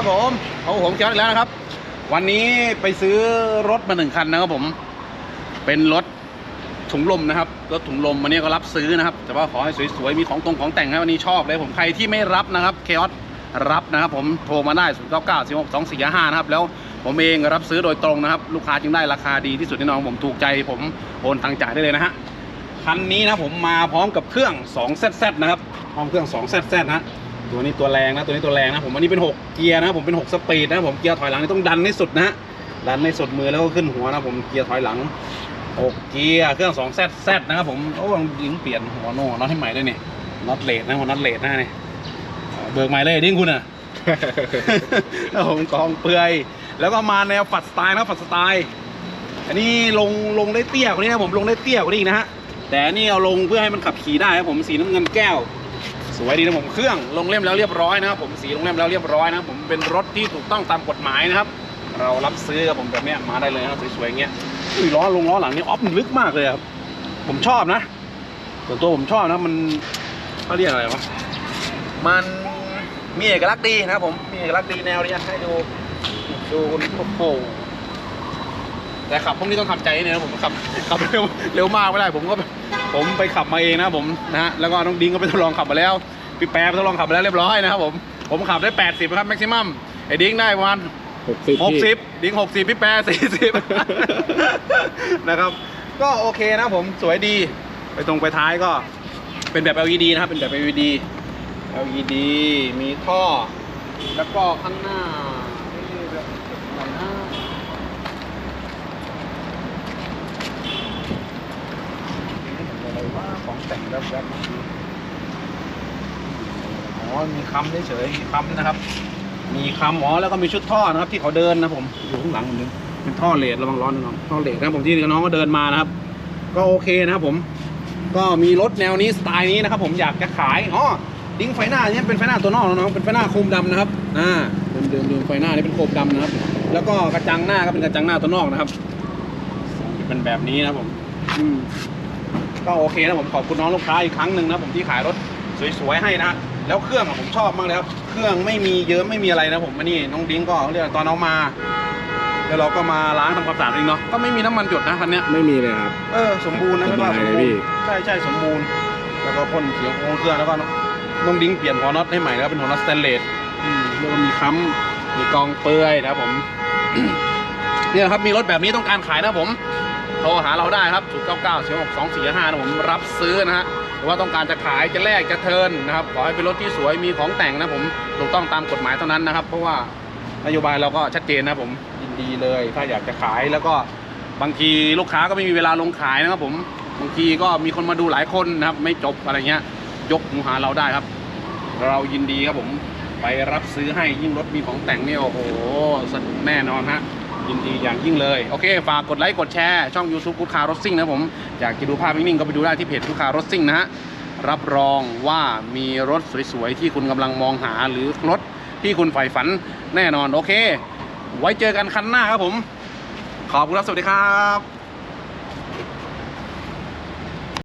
ครับผมเอาผมเกียวอีกแล้วนะครับ วันนี้ไปซื้อรถมาหนึ่งคันนะครับผม เป็นรถถุงลมนะครับ รถถุงลมวันนี้ก็รับซื้อนะครับ แต่ว่าขอให้สวยๆ มีของตรงของแต่งนะวันนี้ชอบเลยผม ใครที่ไม่รับนะครับเคออสรับนะครับผมโทรมาได้ 0 9 9 4 6 2 4 5นะครับ แล้วผมเองรับซื้อโดยตรงนะครับ ลูกค้าจึงได้ราคาดีที่สุดแน่นอนผมถูกใจผมโอนตังจ่ายได้เลยนะฮะคันนี้นะผมมาพร้อมกับเครื่อง 2ZZ นะครับพร้อมเครื่อง 2ZZ นะ ตัวนี้ตัวแรงนะตัวนี้ตัวแรงนะผมอันนี้เป็น 6 เกียร์นะผมเป็น 6 สปีดนะผมเกียร์ถอยหลังนี่ต้องดันให้สุดนะฮะดันให้สุดมือแล้วก็ขึ้นหัวนะผมเกียร์ถอยหลัง6เกียร์เครื่อง 2ZZ นะครับผมโอ้ยิงเปลี่ยนหัวโน่น็อตให้ใหม่ด้วยนี่น็อตเลดนะหัวน็อตเลดนะนี่เบิกใหม่เลยดิ้งคุณอะครับผมกองเปลือยแล้วก็มาแนวฝัดสไตล์นะฝัดสไตล์อันนี้ลงลงได้เตี้ยกว่านี้นะผมลงได้เตี้ยกว่านี้อีกนะฮะแต่อันนี่เอาลงเพื่อให้มันขับขี่ได้ครับผมสีน้ำเงินแก้ว สวยดีนะผมเครื่องลงเล่มแล้วเรียบร้อยนะครับผมสีลงเล่มแล้วเรียบร้อยนะผมเป็นรถที่ถูกต้องตามกฎหมายนะครับ เรารับซื้อกับผมแบบเนี้ยมาได้เลยนะครับสวยๆอย่างเงี้ยอุ้ยล้อลงล้อหลังนี่ออฟมันลึกมากเลยครับผมชอบนะส่วนตัวผมชอบนะมันเขาเรียกอะไรวะมันมีเอกลักษณ์ดีนะครับผมมีเอกลักษณ์ดีแนวนี้ให้ดูดูโอ้โหแต่ขับพวกนี้ต้องทำใจนิดนึงนะผมขับขับเร็วเร็วมากไม่ได้ผมก็ ผมไปขับมาเองนะครับผมนะฮะแล้วก็น้องดิ้งก็ไปทดลองขับมาแล้วพี่แป๊บทดลองขับมาแล้วเรียบร้อยนะครับผมผมขับได้ 80ครับแม็กซิมัมไอ้ดิ้งได้ประมาณหกสิบ60ดิ้ง60พี่แป๊40นะครับก็โอเคนะผมสวยดีไปตรงไปท้ายก็เป็นแบบ LED นะครับเป็นแบบ LED LED มีท่อ แล้วก็ข้างหน้าเอ๊ะแบบอะไรนะ อะไรว่าของ แต่งแบบแบบอ๋อมีคำเฉยๆมีคำนะครับ มีคำอ๋อแล้วก็มีชุดท่อนะครับ ที่เขาเดินนะผมอยู่ข้างหลังผมนึงเป็นท่อเลดระวังร้อนนะน้องท่อเลดนะผมที่น้องก็เดินมานะครับ ก็โอเคนะครับผมก็มีรถแนวนี้สไตล์นี้นะครับผมอยากจะขายอ๋อดิ้งไฟหน้าเนี่ยเป็นไฟหน้าตัวนอกนะน้องเป็นไฟหน้าโคมดำนะครับอ่าเดิมเดิมเดิมไฟหน้านี่เป็นโคมดำนะครับ แล้วก็กระจังหน้าก็เป็นกระจังหน้าตัวนอกนะครับ เป็นแบบนี้นะครับผม อืม ก็โอเคนะผมขอบคุณน้องลูกค้าอีกครั้งหนึ่งนะผมที่ขายรถสวยๆให้นะแล้วเครื่องอะผมชอบมากเลยครับเครื่องไม่มีเยอะไม่มีอะไรนะผมอันนี้น้องดิ้งก็เขาเรียกว่าตอนน้องมาแล้วเราก็มาล้างทำความสะอาดเองเนาะก็ไม่มีน้ำมันหยดนะคันเนี้ยไม่มีเลยครับเออสมบูรณ์นะสไม่บาว่ายสมเลยบูรพี่ณ์ใช่ใช่สมบูรณ์ แล้วก็พ่นเขียวโครงเครื่องแล้วก็น้องดิ้งเปลี่ยนหัวน็อตให้ใหม่แล้วเป็นหัวน็อตสแตนเลสอืมแล้วก็มีค้ำมีกองเปื่อยนะครับผมเนี่ยนะครับมีรถแบบนี้ต้องการขายนะผม โทรหาเราได้ครับ0 9 9 4 6 2 4 5นะผมรับซื้อนะฮะหรือว่าต้องการจะขายจะแลกจะเทินนะครับขอให้เป็นรถที่สวยมีของแต่งนะผมถูกต้องตามกฎหมายเท่านั้นนะครับ เพราะว่านโยบายเราก็ชัดเจนนะผมยินดีเลย ถ้าอยากจะขายแล้วก็บางทีลูกค้าก็ไม่มีเวลาลงขายนะครับผมบางทีก็มีคนมาดูหลายคนนะครับ ไม่จบอะไรเงี้ย ยกหูหาเราได้ครับ เรายินดีครับผมไปรับซื้อให้ยิ่งรถมีของแต่งเนี่ยโอ้โหสนุกแน่นอนฮะ ยินดีอย่างยิ่งเลย โอเค ฝากกดไลค์กดแชร์ช่อง YouTube กูคารถซิ่งนะผม อยากจะดูภาพนิ่งๆก็ไปดูได้ที่เพจกูคารถซิ่งนะฮะรับรองว่ามีรถสวยๆ ที่คุณกำลังมองหาหรือรถที่คุณใฝ่ฝันแน่นอน โอเค ไว้เจอกันคันหน้าครับผม ขอบคุณครับ สวัสดีครับ